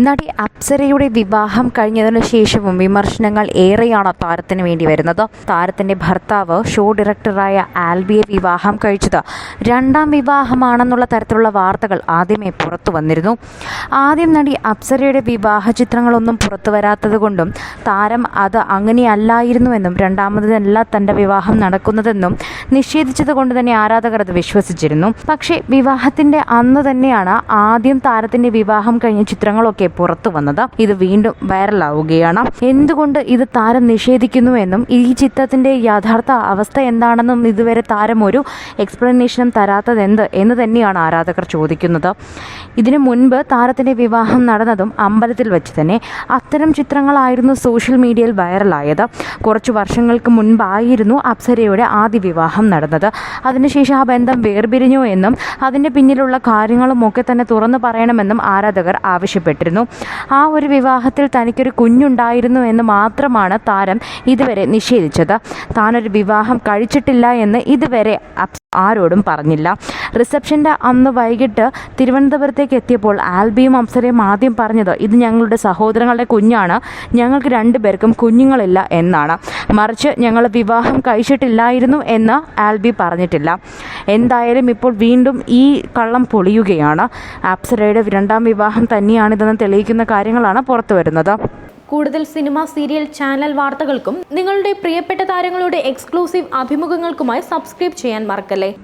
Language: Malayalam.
നടി അപ്സരയുടെ വിവാഹം കഴിഞ്ഞതിനു ശേഷവും വിമർശനങ്ങൾ ഏറെയാണ് താരത്തിന് വേണ്ടി വരുന്നത്. താരത്തിന്റെ ഭർത്താവ് ഷോ ഡയറക്ടറായ ആൽബിയെ വിവാഹം കഴിച്ചത് രണ്ടാം വിവാഹമാണെന്നുള്ള തരത്തിലുള്ള വാർത്തകൾ ആദ്യമേ പുറത്തു വന്നിരുന്നു. ആദ്യം നടി അപ്സരയുടെ വിവാഹ ചിത്രങ്ങളൊന്നും പുറത്തു വരാത്തതുകൊണ്ടും താരം അത് അങ്ങനെയല്ലായിരുന്നുവെന്നും രണ്ടാമതല്ല തന്റെ വിവാഹം നടക്കുന്നതെന്നും നിഷേധിച്ചതുകൊണ്ട് തന്നെ ആരാധകർ അത് വിശ്വസിച്ചിരുന്നു. പക്ഷേ വിവാഹത്തിന്റെ അന്ന് തന്നെയാണ് ആദ്യം താരത്തിന്റെ വിവാഹം കഴിഞ്ഞ ചിത്രങ്ങളൊക്കെ പുറത്തു വന്നത് ഇത് വീണ്ടും വൈറലാവുകയാണ് എന്തുകൊണ്ട് ഇത് താരം നിഷേധിക്കുന്നുവെന്നും ഈ ചിത്രത്തിന്റെ യഥാർത്ഥ അവസ്ഥ എന്താണെന്നും ഇതുവരെ താരം ഒരു എക്സ്പ്ലനേഷനും തരാത്തത് എന്ത് എന്ന് തന്നെയാണ് ആരാധകർ ചോദിക്കുന്നത്. ഇതിനു മുൻപ് താരത്തിന്റെ വിവാഹം നടന്നതും അമ്പലത്തിൽ വെച്ച് തന്നെ അത്തരം ചിത്രങ്ങളായിരുന്നു സോഷ്യൽ മീഡിയയിൽ വൈറലായത് കുറച്ചു വർഷങ്ങൾക്ക് മുൻപായിരുന്നു അപ്സരയുടെ ആദ്യ വിവാഹം നടന്നത്. അതിനുശേഷം ആ ബന്ധം വേർപിരിഞ്ഞു എന്നും അതിന്റെ പിന്നിലുള്ള കാര്യങ്ങളും ഒക്കെ തന്നെ തുറന്നു പറയണമെന്നും ആരാധകർ ആവശ്യപ്പെട്ടിരുന്നു. ആ ഒരു വിവാഹത്തിൽ തനിക്കൊരു കുഞ്ഞുണ്ടായിരുന്നു എന്ന് മാത്രമാണ് താരം ഇതുവരെ നിഷേധിച്ചത്. താനൊരു വിവാഹം കഴിച്ചിട്ടില്ല എന്ന് ഇതുവരെ ആരോടും പറഞ്ഞില്ല. റിസപ്ഷന്റെ അന്ന് വൈകിട്ട് തിരുവനന്തപുരത്തേക്ക് എത്തിയപ്പോൾ ആൽബിയും അപ്സരയും ആദ്യം പറഞ്ഞത് ഇത് ഞങ്ങളുടെ സഹോദരങ്ങളുടെ കുഞ്ഞാണ്. ഞങ്ങൾക്ക് രണ്ടുപേർക്കും കുഞ്ഞുങ്ങളില്ല എന്നാണ്. മറിച്ച് ഞങ്ങൾ വിവാഹം കഴിച്ചിട്ടില്ലായിരുന്നു എന്ന് ആൽബി പറഞ്ഞിട്ടില്ല. എന്തായാലും ഇപ്പോൾ വീണ്ടും ഈ കള്ളം പൊളിയുകയാണ്. അപ്സരയുടെ രണ്ടാം വിവാഹം തന്നെയാണിതെന്ന് തെളിയിക്കുന്ന കാര്യങ്ങളാണ് പുറത്തു വരുന്നത്. കൂടുതൽ സിനിമ സീരിയൽ ചാനൽ വാർത്തകൾക്കും നിങ്ങളുടെ പ്രിയപ്പെട്ട താരങ്ങളുടെ എക്സ്ക്ലൂസീവ് അഭിമുഖങ്ങൾക്കുമായി സബ്സ്ക്രൈബ് ചെയ്യാൻ മറക്കല്ലേ?